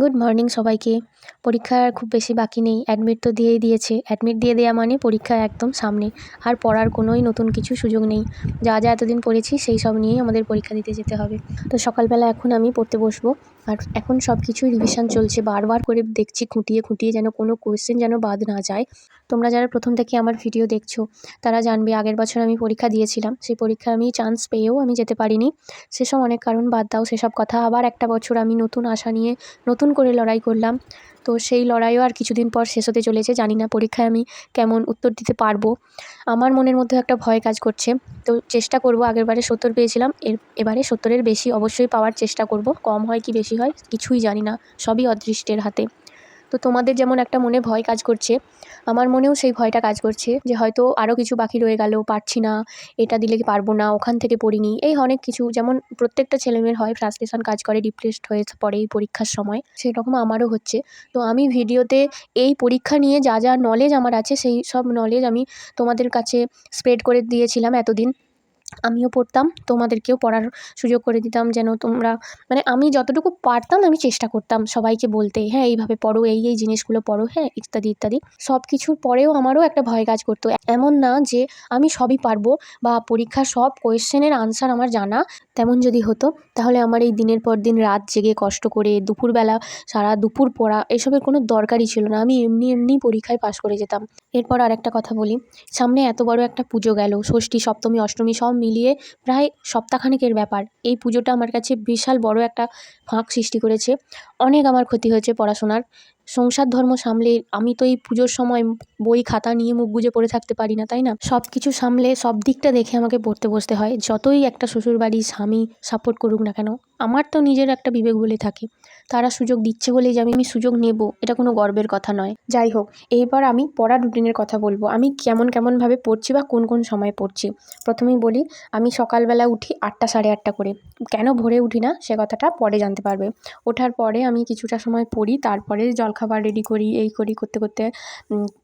Good morning সবাইকে। পরীক্ষা খুব বেশি বাকি নেই। অ্যাডমিট তো দিয়েই দিয়েছে। অ্যাডমিট দিয়ে দেওয়া মানে পরীক্ষা একদম সামনে। আর পড়ার কোনোই নতুন কিছু সুযোগ নেই। যা যা এতদিন পড়েছি সেই সব নিয়েই আমাদের পরীক্ষা দিতে যেতে হবে। তো সকালবেলা এখন আমি পড়তে বসবো। আর এখন সব কিছুই রিভিশন চলছে। বারবার করে দেখছি খুঁটিয়ে খুঁটিয়ে যেন কোনো কোয়েশ্চেন যেন বাদ না যায়। তোমরা যারা প্রথম থেকে আমার ভিডিও দেখছ, তারা জানবে আগের বছর আমি পরীক্ষা দিয়েছিলাম। সেই পরীক্ষা আমি চান্স পেয়েও আমি যেতে পারিনি। সেসব অনেক কারণ বাদ দাও, সেসব কথা আবার একটা বছর আমি নতুন আশা নিয়ে নতুন করে লড়াই করলাম। তো সেই লড়াইও আর কিছুদিন পর শেষ হতে চলেছে। জানি না পরীক্ষায় আমি কেমন উত্তর দিতে পারব। আমার মনের মধ্যে একটা ভয় কাজ করছে। তো চেষ্টা করব, আগেরবারে সত্তর পেয়েছিলাম, এর, এবারে সত্তরের বেশি অবশ্যই পাওয়ার চেষ্টা করব। কম হয় কি বেশি হয়, কিছুই জানি না। সবই অদৃষ্টের হাতে। তো তোমাদের যেমন একটা মনে ভয় কাজ করছে, আমার মনেও সেই ভয়টা কাজ করছে যে হয়তো আরও কিছু বাকি রয়ে গেল, পারছি না, এটা দিলে কি পারব না, ওখান থেকে পড়িনি, এই অনেক কিছু, যেমন প্রত্যেকটা ছেলেমেয়ের হয় ফ্রাস্ট্রেশন কাজ করে ডিপ্রেসড হয়ে পড়ে এই পরীক্ষার সময়, সেরকম আমারও হচ্ছে, তো আমি ভিডিওতে এই পরীক্ষা নিয়ে যা যা নলেজ আমার আছে, সেই সব নলেজ আমি তোমাদের কাছে স্প্রেড করে দিয়েছিলাম এতদিন আমিও পড়তাম, তোমাদেরকেও পড়ার সুযোগ করে দিতাম যেন তোমরা মানে আমি যতটুকু পারতাম আমি চেষ্টা করতাম সবাইকে বলতে হ্যাঁ এইভাবে পড়ো, এই এই জিনিসগুলো পড়ো হ্যাঁ ইত্যাদি ইত্যাদি। সব কিছুর পরেও আমারও একটা ভয় কাজ করতো। এমন না যে আমি সবই পারব বা পরীক্ষার সব কোয়েশ্চেনের আনসার আমার জানা, তেমন যদি হতো, তাহলে আমার এই দিনের পর দিন রাত জেগে কষ্ট করে, দুপুরবেলা সারা দুপুর পড়া এসবের কোনো দরকারই ছিল না। আমি এমনি এমনি পরীক্ষায় পাশ করে যেতাম। এরপর আর একটা কথা বলি, সামনে এত বড় একটা পুজো গেল, ষষ্ঠী, সপ্তমী, অষ্টমী সব মিলিয়ে প্রায় সপ্তাহখানেকের ব্যাপার। এই পুজোটা আমার কাছে বিশাল বড় একটা ফাঁক সৃষ্টি করেছে। অনেক আমার ক্ষতি হয়েছে পড়াশোনার। সংসার ধর্ম সামলে আমি তো এই পুজোর সময় বই, খাতা নিয়ে মুখ গুজে পড়ে থাকতে পারি না, তাই না? সব কিছু সামলে সব দিকটা দেখে আমাকে পড়তে বসতে হয়। যতই একটা শ্বশুরবাড়ি স্বামী সাপোর্ট করুক না কেন, আমার তো নিজের একটা বিবেক বলে থাকে। তারা সুযোগ দিচ্ছে বলেই যে আমি সুযোগ নেব। এটা কোনো গর্বের কথা নয়। যাই হোক, এইবার আমি পড়ার রুটিনের কথা বলব। আমি কেমন কেমনভাবে পড়ছি বা কোন কোন সময় পড়ছি? প্রথমেই বলি, আমি সকালবেলা উঠি আটটা সাড়ে আটটা করে। কেন ভোরে উঠি না? সে কথাটা পরে জানতে পারবে। ওঠার পরে আমি কিছুটা সময় পড়ি, তারপরে জলখাবার রেডি করি, এই করি, করতে করতে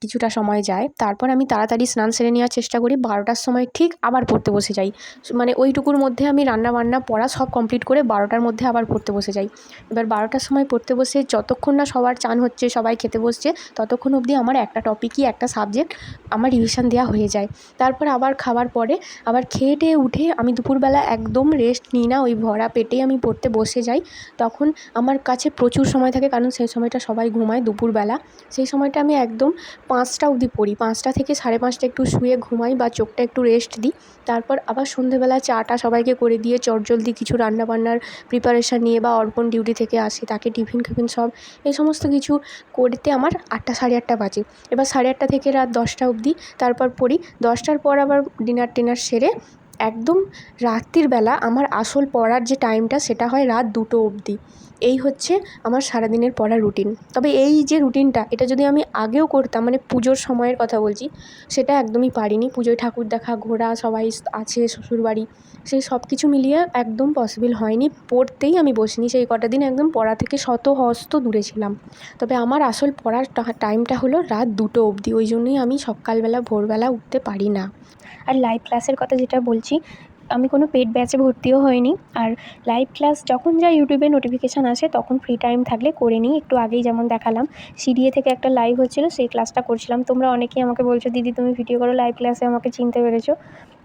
কিছুটা সময় যায়। তারপর আমি তাড়াতাড়ি স্নান সেরে নেওয়ার চেষ্টা করি। বারোটার সময় ঠিক আবার পড়তে বসে যাই। মানে ওইটুকুর মধ্যে আমি রান্না বান্না পড়া সব কমপ্লিট করে বারোটার মধ্যে আবার পড়তে বসে যাই। এবার বারোটার সময় পড়তে বসে যতক্ষণ না সবার চান হচ্ছে, সবাই খেতে বসছে, ততক্ষণ অবধি আমার একটা টপিকই একটা সাবজেক্ট আমার রিভিশন দেওয়া হয়ে যায়। তারপর আবার খাওয়ার পরে আবার খেয়ে টেয়ে উঠে আমি দুপুরবেলা একদম রেস্ট নিই না, ওই ভরা পেটেই আমি পড়তে বসে যাই। তখন আমার কাছে প্রচুর সময় থাকে, কারণ সেই সময়টা সবাই ঘুমায় দুপুরবেলা। সেই সময়টা আমি একদম পাঁচটা অবধি পড়ি, পাঁচটা থেকে সাড়ে পাঁচটা একটু শুয়ে ঘুমাই বা চোখটা একটু রেস্ট দিই। তারপর আবার সন্ধেবেলা চাটা সবাইকে করে দিয়ে চটজলদি কিছু রান্নাবান্নার প্রিপারেশান নিয়ে বা অর্পণ ডিউটি থেকে আসে। তাকে টিফিন ফিফিন সব, এই সমস্ত কিছু করতে আমার আটটা, সাড়ে আটটা বাজে। এবার সাড়ে আটটা থেকে রাত দশটা অবধি, তারপর পড়ি। দশটার পর আবার ডিনার টিনার সেরে একদম রাত্রির বেলা আমার আসল পড়ার যে টাইমটা সেটা হয় রাত দুটো অবধি। এই হচ্ছে আমার সারাদিনের পড়ার রুটিন তবে এই যে রুটিনটা এটা যদি আমি আগেও করতাম মানে পুজোর সময়ের কথা বলছি, সেটা একদমই পারিনি। পুজোয় ঠাকুর দেখা, ঘোরা, সবাই আছে শ্বশুরবাড়ি সেই সব কিছু মিলিয়ে একদম পসিবল হয়নি। পড়তেই আমি বসিনি। সেই কটা দিন একদম পড়া থেকে শত হস্ত দূরে ছিলাম। তবে আমার আসল পড়ার টাইমটা হলো রাত দুটো অবধি। ওই জন্যই আমি সকালবেলা, ভোরবেলা উঠতে পারি না। আর লাইভ ক্লাসের কথা যেটা বলছি আমি কোনো পেড ব্যাচে ভর্তিও হয়নি আর লাইভ ক্লাস যখন যা ইউটিউবে নোটিফিকেশান আসে, তখন ফ্রি টাইম থাকলে করে নিই। একটু আগেই যেমন দেখালাম, সিডিএ থেকে একটা লাইভ হচ্ছিল, সেই ক্লাসটা করছিলাম। তোমরা অনেকেই আমাকে বলছো, দিদি, তুমি ভিডিও করো লাইভ ক্লাসে আমাকে চিনতে পেরেছ।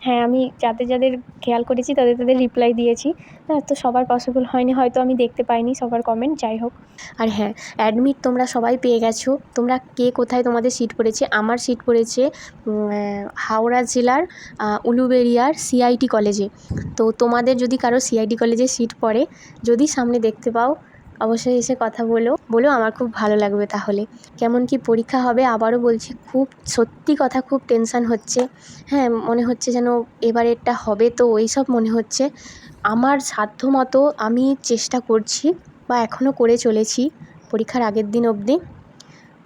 হ্যাঁ আমি যাদের যাদের খেয়াল করেছি তাদের তাদের রিপ্লাই দিয়েছি। হ্যাঁ তো সবার পসিবল হয়নি, হয়তো আমি দেখতে পাইনি সবার কমেন্ট যাই হোক। আর হ্যাঁ অ্যাডমিট তোমরা সবাই পেয়ে গেছো। তোমরা কে কোথায় তোমাদের সিট পড়েছে? আমার সিট পড়েছে হাওড়া জেলার উলুবেড়িয়ার সিআইটি কলেজে তো তোমাদের যদি কারও সিআইটি কলেজে সিট পড়ে, যদি সামনে দেখতে পাও অবশ্যই এসে কথা বলো। বলো আমার খুব ভালো লাগবে তাহলে। কেমন কি পরীক্ষা হবে আবারও বলছি, খুব সত্যি কথা খুব টেনশান হচ্ছে। হ্যাঁ মনে হচ্ছে যেন এবারেরটা হবে তো ওই সব মনে হচ্ছে। আমার সাধ্য মতো আমি চেষ্টা করছি বা এখনও করে চলেছি পরীক্ষার আগের দিন অবধি।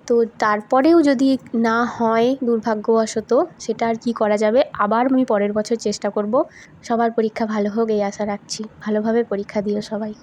তো তারপরেও যদি না হয় দুর্ভাগ্যবশত সেটা আর কী করা যাবে, আবার আমি পরের বছর চেষ্টা করব। সবার পরীক্ষা ভালো হোক এই আশা রাখছি। ভালোভাবে পরীক্ষা দিও সবাই।